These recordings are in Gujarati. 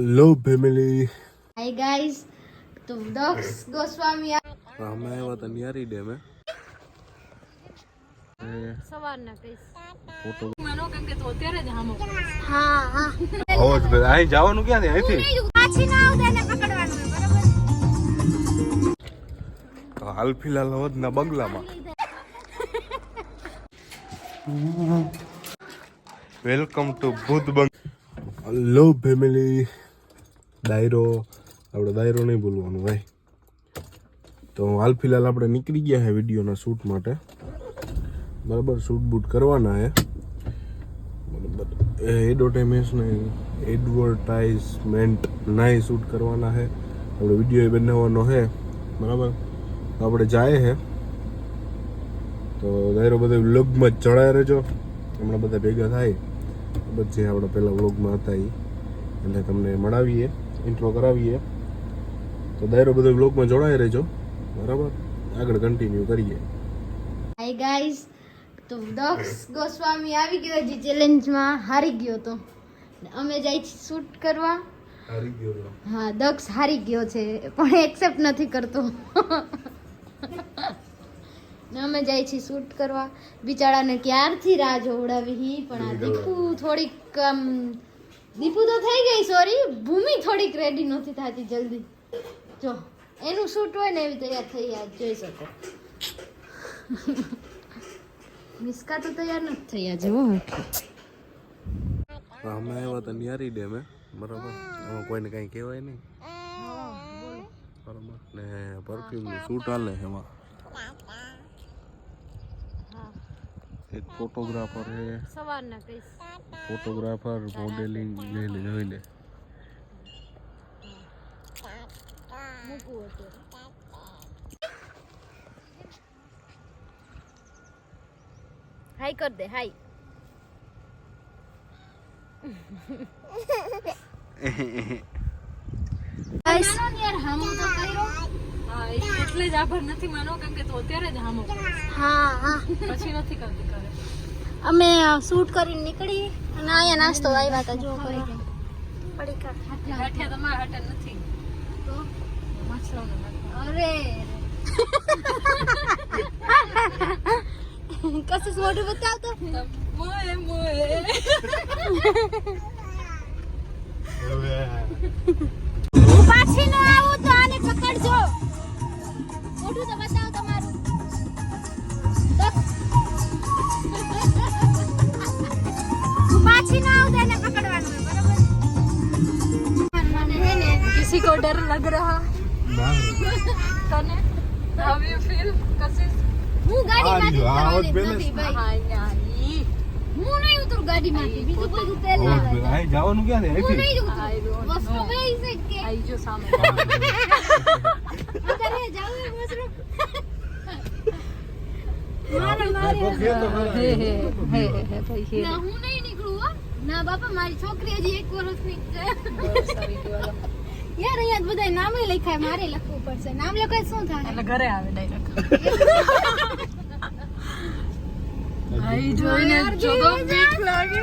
હેલો ફેમિલી હાય ગાઈસ તો દક્ષ ગોસ્વામી અમે આવ્યા હતા નિયારી ડેમે સવારના ફોટો. હા હા. આવો જ બધા. અહીં જવાનું ક્યાં છે અહીંથી? પાછી ના આવતા એને પકડવાનું હોય, બરાબર? તો હાલ ફિલહાલ હવદના બંગલામાં. વેલકમ ટુ ભૂત બંગ હેલો ફેમિલી ડાયરો, આપણે ડાયરો નહીં બોલવાનું ભાઈ. તો હાલ ફિલહાલ આપણે નીકળી ગયા છે વિડીયોના શૂટ માટે. બરાબર, શૂટ બૂટ કરવાના છે બરાબર. એડવર્ટાઇઝમેન્ટ ને એડવર્ટાઇઝમેન્ટ નાય શૂટ કરવાના છે આપણે વીડિયો બનાવવાનો છે બરાબર? તો આપણે જાય છે તો દાયરો બધા વ્લોગમાં ચડાય રહેજો. હમણાં બધા ભેગા થાય. પછી આપણે પહેલાં વ્લોગમાં હતા એ એટલે તમને મળાવીએ. ઇન્ટ્રો કરાવીએ. તો દાયરો બધો બ્લોગમાં જોડાઈ રહેજો. બરાબર? આગળ કન્ટિન્યુ કરીએ. હાય ગાઈસ તો દક્ષ ગોસ્વામી આવી ગયો જે ચેલેન્જમાં હારી ગયો તો. અમે જાય છીએ શૂટ કરવા. હારી ગયો હા દક્ષ હારી ગયો છે. પણ એક્સેપ્ટ નથી કરતો. ને અમે જાય છીએ શૂટ કરવા. બિચારાને ક્યારથી રાહ જોવડાવી? પણ આ દીખું થોડીક આમ દીપુ તો થઈ ગઈ સોરી ભૂમિ થોડીક રેડી નથી થતી જલ્દી. જો એનું શૂટ હોય ને એવી તૈયાર થઈ આજ જોઈ શકો. મિસ્કા તો તૈયાર નથી થઈ આજે હો. અમે આવ્યા તો નિયારી ડેમે બરાબર? આમાં કોઈને કાંઈ કહેવાય નહીં. બરાબર? ને પરફ્યુમનું શૂટ હાલે છે એમાં એક ફોટોગ્રાફર છે સવારના કહીશ. ફોટોગ્રાફર મોડેલિંગ લે લે જોઈ લે. હાઈ કર દે હાઈ હામો તો કર્યો. હા એ એટલે જ આભાર નથી માનો કેમ કે તો અત્યારે જ હામો હા હા. પછી નથી કરતી કરે. અમે શૂટ કરીને નીકળી અને અહીંયા નાસ્તો આવ્યા હતા જો નથી. અરે કશું મોઢું બતાવતો મોએ મોએ. ન હું નહીં નીકળું હો ના બાપા મારી છોકરી હજી એક વર્ષની જ છે બસ આવી ગયો હાલો. યાર અહીંયા બધા નામ લખાય મારે લખવું પડશે. નામ લખાય શું થાય એટલે ઘરે આવે ડાયરેક્ટ. આઈ જોઈને જો તો બીક લાગે.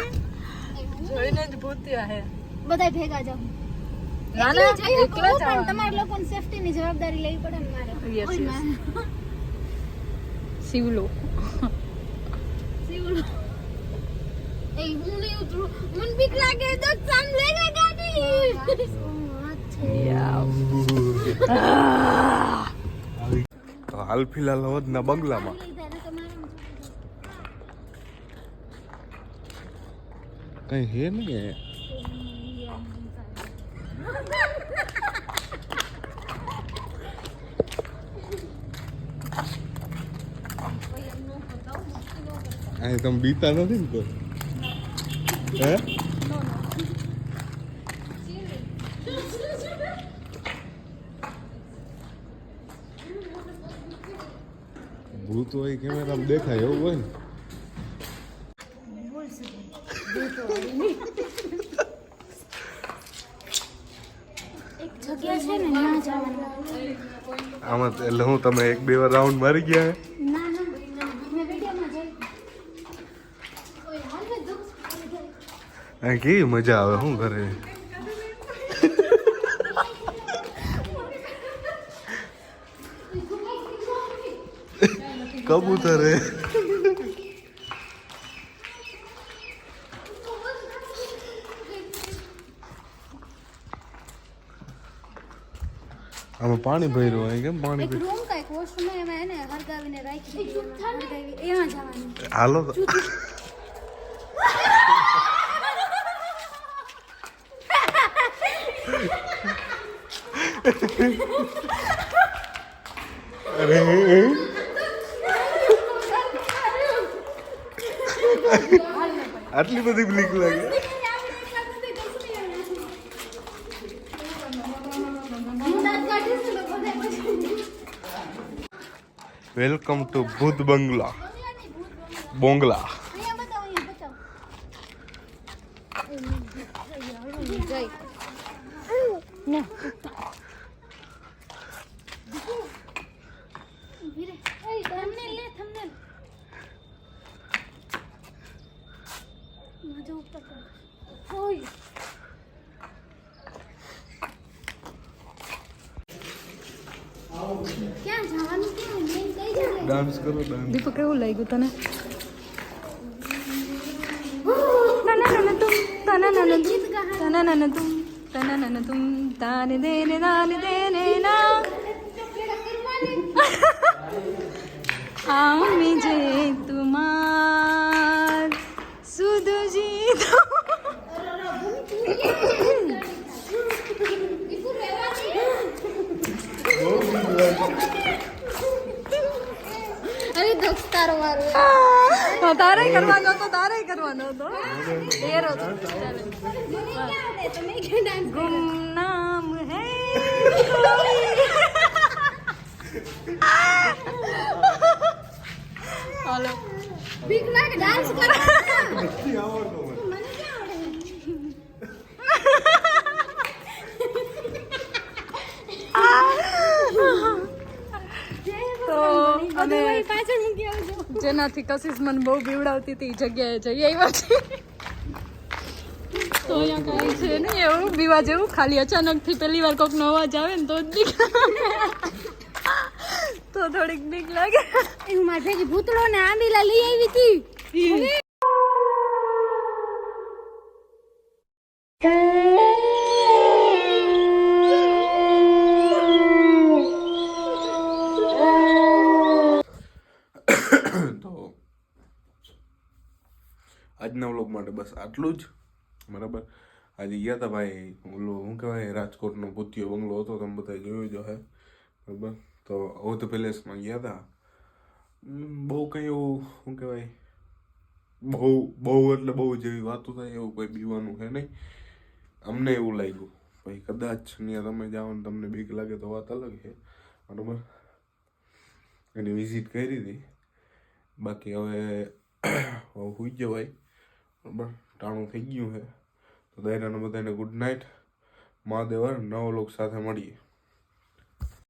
જોઈને જ ભૂત્યા હે. બધા ભેગા જાવ ના ના એકલા જાવ પણ. તમારા લોકોની સેફટી ની જવાબદારી લેવી પડે ને મારે. યસ યસ સિવલો શિવલો. એ હું નહીં ઉતરું. મને બીક લાગે તો સામ લેગા ગાડી. તો હાલ ફિલહાલ હવદના બંગલામાં કઈ હે નહીં અહીં તમે બીતા નથી ને કોઈ હે ભૂત હોય કેમેરામાં દેખાય એવું હોય આમાં એટલે હું તમે એક બે વાર રાઉન્ડ મારી ગયા કેવી મજા આવે શું કરે કબૂતર હે. આમાં પાણી ભર્યું હોય કેમ પાણી એક રૂમ કાંઈક વોશરૂમ એમાં એને હરગાવીને રાખી હરગાવી એમાં જવાનું. હાલો અરે આટલી બધી બ્લીક લાગે. વેલકમ ટુ ભૂત બંગલા બોંગલા. ના. કઈ જગ્યાએ ડાન્સ કરો ડાન્સ દીપક કેવું લાગ્યું તને ના ના জিতো અરે દુઃખ તારો તો તારે કરવાનો હતો તારે કરવાનો હતો. એરો તો ગુમનામ હે હાલો. બીક લાગે ડાન્સ કરો જેનાથી કશિશ મને બહુ બીવડાવતી હતી એ જગ્યાએ જઈ આવ્યા છે. તો અહીંયા કાંઈ છે નહીં એવું બીવા જેવું ખાલી અચાનકથી પહેલી વાર કોકનો અવાજ આવે ને તો જ બીક તો થોડીક બીક લાગે. હું મારી ભેગી ભૂતળો ને આંબીલા લઈ આવી હતી તો આજના વ્લોગ માટે બસ આટલું જ. બરાબર? આજે ગયા હતા ભાઈ, ઓલો શું કહેવાય, રાજકોટનો ભૂતિયો બંગલો હતો, તમે બધા જોયો જો હે બરાબર? તો અવધ પેલેસમાં ગયા હતા બહુ કંઈ એવું, શું કહેવાય, બહુ બહુ એટલે બહુ જેવી વાતો થાય, એવું કોઈ બીવાનું છે નહીં. અમને એવું લાગ્યું, ભાઈ કદાચ ત્યાં તમે જાઓ ને તમને બીક લાગે તો વાત અલગ છે. બરાબર? એની વિઝિટ કરી હતી. બાકી હવે હુઈ જવાય બરાબર? ટાણું થઈ ગયું છે. તો દાયરાને બધાને ગુડ નાઇટ. મહાદેવ હર નવ લોક સાથે મળીએ.